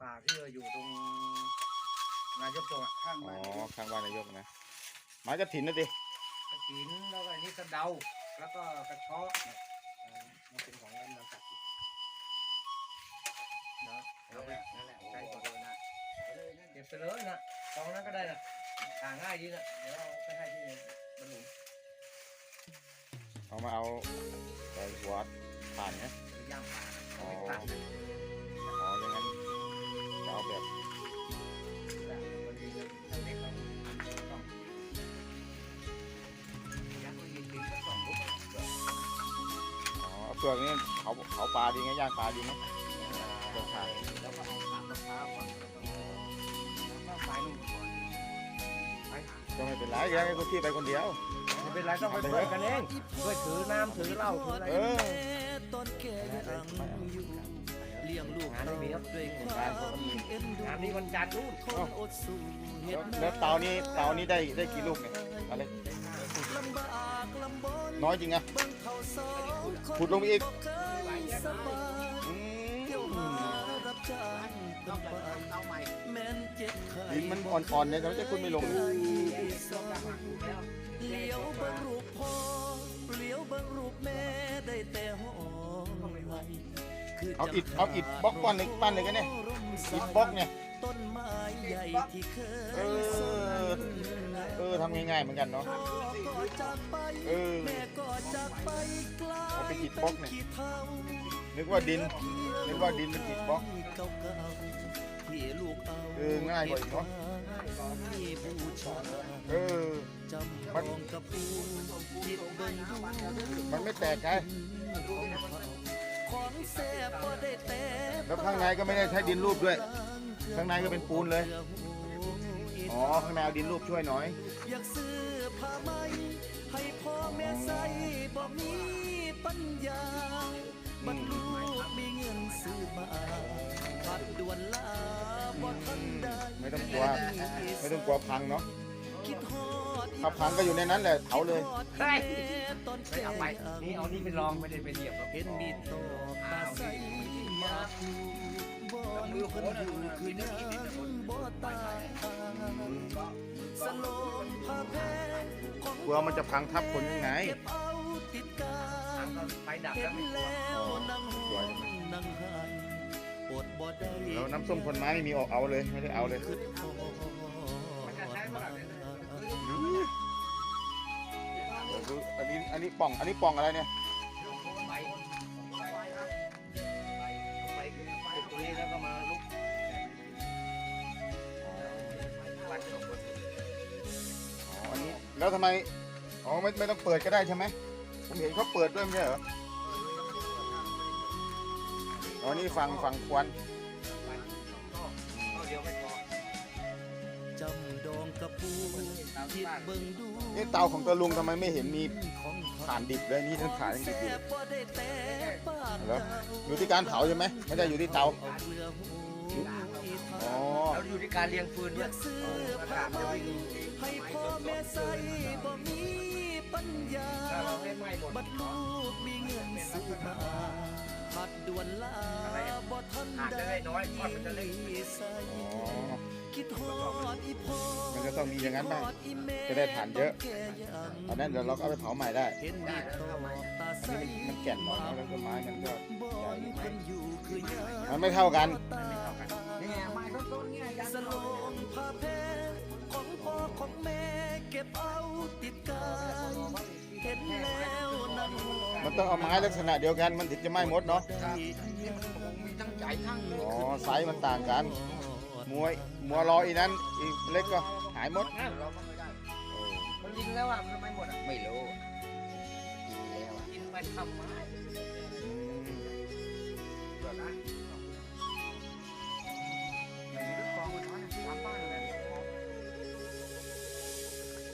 ป่าที่อยู่ตรงนายกตรงอะข้างอ๋อบ้านข้างบ้านนายกนะไม้กระถินนะดิกระถินแล้วก็อันนี้กระเดา แล้วก็กระเชาะเนี่ยเออมันเป็นของเราจัดอยู่เนาะเอาไปนั่นแหละใกล้ตัวเลยนะเอาเลยนั่นเก็บไปเลยนะกองนั้นก็ได้นะหาง่ายดีนะเดี๋ยวเราไปให้ที่บรรลุเอามาเอาใส่หัวผ่านนะไปย่างป่าเอาไปตัดนะ อ๋อเปลือกนี่เขาเขาปลาดีไงย่างปลาดีไหมแล้วก็เอาปากมะพร้าวก่อนแล้วก็แล้วก็ไปนู่นก่อนไปก็ไม่เป็นไรแกให้คนที่ไปคนเดียว ไม่เป็นไรต้องไปช่วยกันเองช่วยถือน้ำถือเหล้าถืออะไรเออตอนแก่ยังอยู่ เลี้ยงลูกงานไม่มีครับด้วยความเอ็นดูงานนี้วันจันทร์นู่นทนอดสู้เฮ็แล้ดวแล้วเตานี้เตานี้ได้ได้กี่ลูกเนี่ยอะไรลำบากลำบนน้อยจริงอะเบิ่งเขาสองคนขุดลงไปอีกบ่เคยสบายอืเที่ยวมหารับจ้างต้นไปเอาใหม่แม่นเจ็บไข้ดินมันอ่อนๆเนี่ยแต่ไม่ใช่คุณไม่ลงไกนะสองเเอาอิฐเอาอิฐบล็อกปั้นเลยปั้นเลยกันเนี่ยอิฐบล็อกเนี่ยต้นไม้ใหญ่ที่เคเออเออทำง่ายๆเหมือนกันเนาะเออเอาไปอิฐบล็อกเนี่ยนึกว่าดินนึกว่าดินเป็นอิฐบล็อกเออง่ายกว่าอีกเนอะเออจำลองกับปูจิตเบิ่งดูมันไม่แตกไอ แต่แล้วข้างในก็ไม่ได้ใช้ดินรูปด้วย ข้างในก็เป็นปูนเลย อ๋อ ข้างในเอาดินรูปช่วยหน่อย อยากซื้อผ้าไหมให้พ่อแม่ใส่บ่มีปัญญาบัดลูกมีเงินซื้อมาขัดด่วนลาบ่ทันได้ไม่ต้องกลัว ไม่ต้องกลัวพังเนาะคิดฮอดถ้าพังก็อยู่ในนั้นแหละเผาเลยเฮ้ยตอนไม่แก่เอาไปนี่เอานี่ไปลองไม่ได้ไปเหยียบหรอกเห็นมีตอกตาใสมา บ่มีคนอยู่คือนั้นบ่ตายสลมผ้าแพงของกลัวมันจะพังทับคนยังไงเาติดกาทางยก็ไปดับแล้วไม่กลัวแล้วนั่งห้องนั่งไห้อดบ่ได้แล้วน้ำส้มคนไม้ไม่มีออกเอาเลยไม่ได้เอาเลยอันนี้อันนี้ป่องอันนี้ป่องอะไรเนี่ย แล้วทำไม อ๋อไม่ไม่ต้องเปิดก็ได้ใช่ไหม ผมเห็นเขาเปิดด้วยไม่ใช่เหรอ อ๋อ นี่ฟังฟังควันก็เดียวไม่พอจำดองกับปูคิดเบิ่งดูนี่เตาของตะลุงทำไมไม่เห็นมีของถ่านดิบเลยนี่ทั้งถ่านทั้งดิบอยู่แซ่บบ่ได้แต่บ้านเหรออยู่ที่การเผาใช่ไหมไม่ได้อยู่ที่เตาเอาเกลือหูอีทาอ๋อแล้วอยู่ที่การเลี้ยงฟืนอด้วยายกซื้อผ้าไหมให้พ่อแม่ใส่บ่มีปัญญา ถ้าเราไม่ไหม้หมดบัดลูกมีเงินซื้อมาผัดด่วนลาบ่ทันขาดจะได้ได้น้อยทอดมันจะเล็กใส่อ๋อ คิดฮอดอีพ่อมันก็ต้องมีอย่างนั้นบ้างคิดฮออีแม่จะได้ถ่านเยอะตแก่ยังอันนั้นเดี๋ยวเราก็เอาไปเผาใหม่ได้ เห็นมีตอกตาอันใสนี้มันมันแก่นหน่อยนะแล้วก็ไม้มันก็ บ่ใหญ่มีคนอยู่คือยังมันไม่เท่ากัน นี่ไม้ต้นๆเนี่ยยันสโลงผ้าแพรของพ่อของแม่เก็บเอาติดกายเห็นแล้วนั่งมันต้องเอาไม้ลักษณะเดียวกันมันถึงจะไหม้หมดเนาะนี่มันคงมีทั้งใหญ่ทั้งเล็กอ๋อไซส์มันต่างกันมวยมัวรออีนั้นอีกเล็กก็หายหมดนะเราก็ไม่ได้เออมันยิงแล้วอะมันทำไมหมดอะไม่รู้กินแล้วอะยิงไปทำไม้อื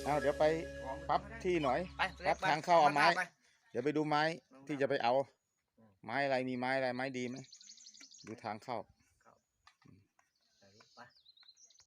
เอาเดี๋ยวไปปรับที่หน่อย ไปครับทางเข้าเอาไม้ เดี๋ยวไปดูไม้ที่จะไปเอา ไม้อะไรมีไม้อะไรไม้ดีไหมดูทางเข้า